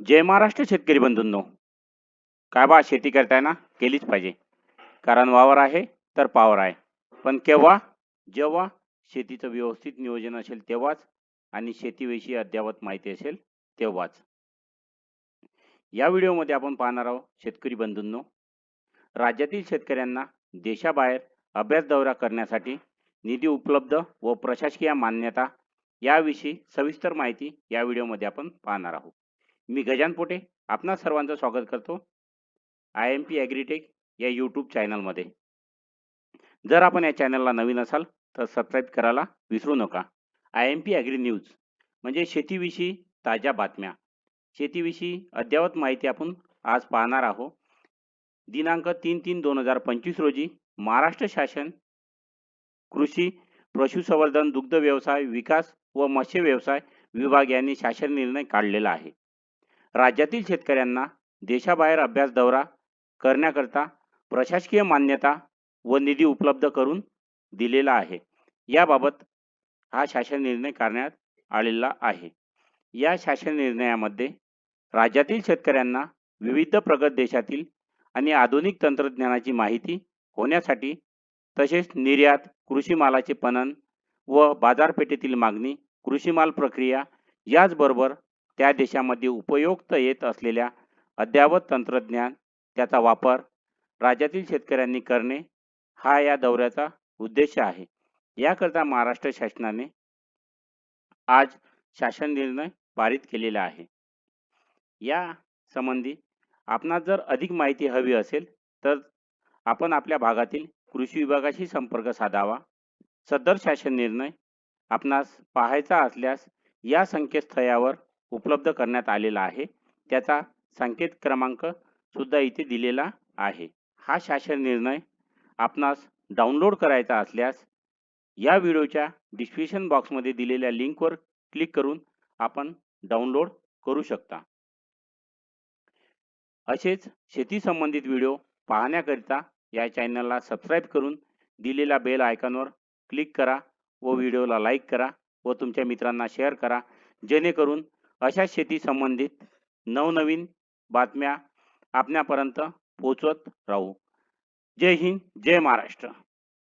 जय महाराष्ट्र शेतकरी बंधूंनो. काय बा शेती करताना केलीच पाहिजे. कारण वावर आहे तर पावर आहे. पण केव्हा? जेव्हा शेतीचं व्यवस्थित नियोजन असेल तेव्हाच आणि शेतीविषयी अद्ययावत माहिती असेल तेव्हाच. या व्हिडिओमध्ये आपण पाहणार आहोत शेतकरी बंधूंनो राज्यातील शेतकऱ्यांना देशाबाहेर अभ्यास दौरा करण्यासाठी निधी उपलब्ध व प्रशासकीय मान्यता याविषयी सविस्तर माहिती या व्हिडिओमध्ये आपण पाहणार आहोत. मी गजान पोटे आपणा सर्वांचं स्वागत करतो. आय एम पी ॲग्रीटेक या यूट्यूब चॅनलमध्ये जर आपण या चॅनलला नवीन असाल तर सबस्क्राईब करायला विसरू नका. I M P agri news म्हणजे शेतीविषयी ताज्या बातम्या. शेतीविषयी अद्ययावत माहिती आपण आज पाहणार आहोत. दिनांक तीन तीन दोन हजार पंचवीस रोजी महाराष्ट्र शासन कृषी पशुसंवर्धन दुग्ध व्यवसाय विकास व मत्स्य व्यवसाय विभाग यांनी शासन निर्णय काढलेला आहे. राज्यातील शेतकऱ्यांना देशाबाहेर अभ्यास दौरा करण्याकरता प्रशासकीय मान्यता व निधी उपलब्ध करून दिलेला आहे. याबाबत हा शासन निर्णय करण्यात आलेला आहे. या शासन निर्णयामध्ये राज्यातील शेतकऱ्यांना विविध प्रगत देशातील आणि आधुनिक तंत्रज्ञानाची माहिती होण्यासाठी तसेच निर्यात कृषी मालाचे पणन व बाजारपेठेतील मागणी कृषी माल प्रक्रिया याचबरोबर त्या देशामध्ये उपयुक्त येत असलेल्या अद्ययावत तंत्रज्ञान त्याचा वापर राज्यातील शेतकऱ्यांनी करणे हा या दौऱ्याचा उद्देश आहे. याकरता महाराष्ट्र शासनाने आज शासन निर्णय पारित केलेला आहे. या संबंधी आपणास जर अधिक माहिती हवी असेल तर आपण आपल्या भागातील कृषी विभागाशी संपर्क साधावा. सदर शासन निर्णय आपणास पाहायचा असल्यास या संकेतस्थळावर उपलब्ध करण्यात आलेला आहे. त्याचा संकेत क्रमांक सुद्धा इथे दिलेला आहे. हा शासन निर्णय आपणास डाउनलोड करायचा असल्यास या व्हिडिओच्या डिस्क्रिप्शन बॉक्समध्ये दिलेल्या लिंकवर क्लिक करून आपण डाउनलोड करू शकता. असेच शेती संबंधित व्हिडिओ पाहण्याकरिता या चॅनलला सबस्क्राईब करून दिलेल्या बेल आयकॉनवर क्लिक करा व व्हिडिओला लाईक करा व तुमच्या मित्रांना शेअर करा. जेणेकरून अशा शेती संबंधित नवनवीन बातम्या आपल्यापर्यंत पोचवत राहू. जय हिंद जय महाराष्ट्र.